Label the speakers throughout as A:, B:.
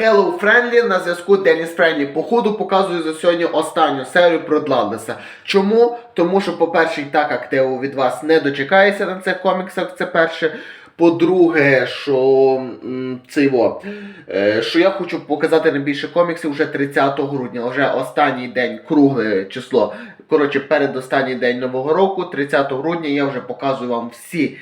A: Hello Friendly на зв'язку Деніс Friendly. Походу показую за сьогодні останню серію про Дладлеса. Чому? Тому що, по-перше, так активу від вас не дочекається на цих коміксах, це перше. По-друге, що це його, е, що я хочу показати найбільше коміксів вже 30 грудня, вже останній день, кругле число. Коротше, передостанній день Нового року, 30 грудня, я вже показую вам всі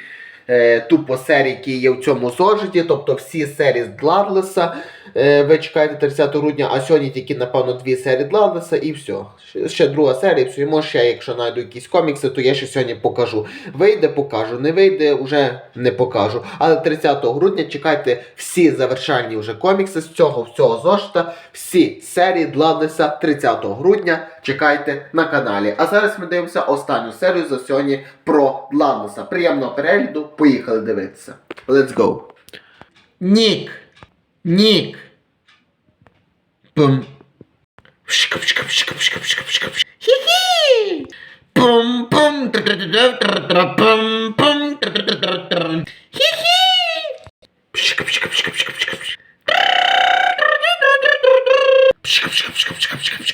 A: е, тупо серії, які є в цьому зошиті, тобто всі серії з Дладлеса. Е, ви чекаєте 30 грудня, а сьогодні тільки, напевно, дві серії Дладлеса і все. Ще, друга серія, все. І може ще, якщо знайду якісь комікси, то я ще сьогодні покажу. Вийде, покажу. Не вийде, вже не покажу. Але 30 грудня чекайте всі завершальні вже комікси з цього всього зошита. Всі серії Дладлеса 30 грудня. Чекайте на каналі. А зараз ми дивимося останню серію за сьогодні про Дладлеса. Приємного перегляду, поїхали дивитися. Let's go. Нік. Нік. Bum. Şıkıp şıkıp şıkıp şıkıp şıkıp şıkıp. Hihi. Bum bum. Bum bum. Hihi. Şıkıp şıkıp şıkıp şıkıp şıkıp. Şıkıp şıkıp şıkıp şıkıp şıkıp şıkıp şıkıp.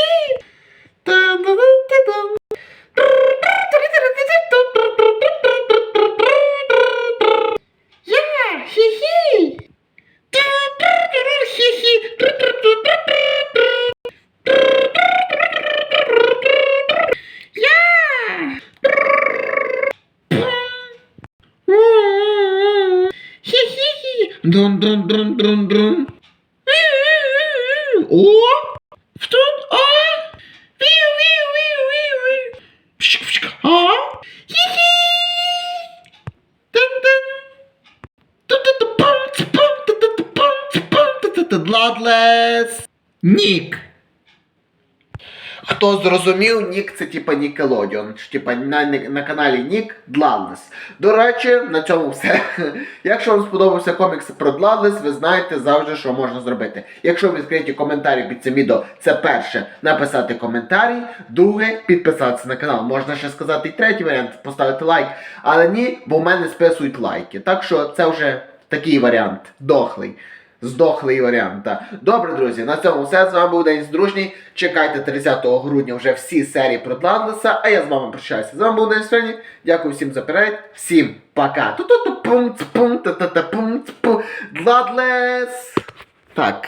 A: Dun, dun, dun, dun, dun. O! W tun, o! Wiu, wiu, wiu, wiu, wiu. Psik, psik, o! Hi, hi. Dun, dun. Dun, dun, dun, pum, pum, dun, dun, pum, pum, dun, dun, dun, Bloodless. Nick. Хто зрозумів, Нік це типа Нікелодіон. Типа на, на каналі Нік Дладлес. До речі, на цьому все. Якщо вам сподобався комікс про Дладлес, ви знаєте завжди, що можна зробити. Якщо ви відкриті коментарі під цим відео, це перше написати коментарі, друге підписатися на канал. Можна ще сказати і третій варіант поставити лайк. Але ні, бо в мене списують лайки. Так що це вже такий варіант. Дохлий. Здохлий варіант. Так. Добре, друзі, на цьому все. З вами був День Здружній. Чекайте 30 грудня вже всі серії про Дладлеса, а я з вами прощаюся. З вами був День Сьогодні. Дякую всім за перегляд. Всім пока. Ту-ту-ту-пум, цпум, та-та-та-пум, цпу. Дладлес. Так.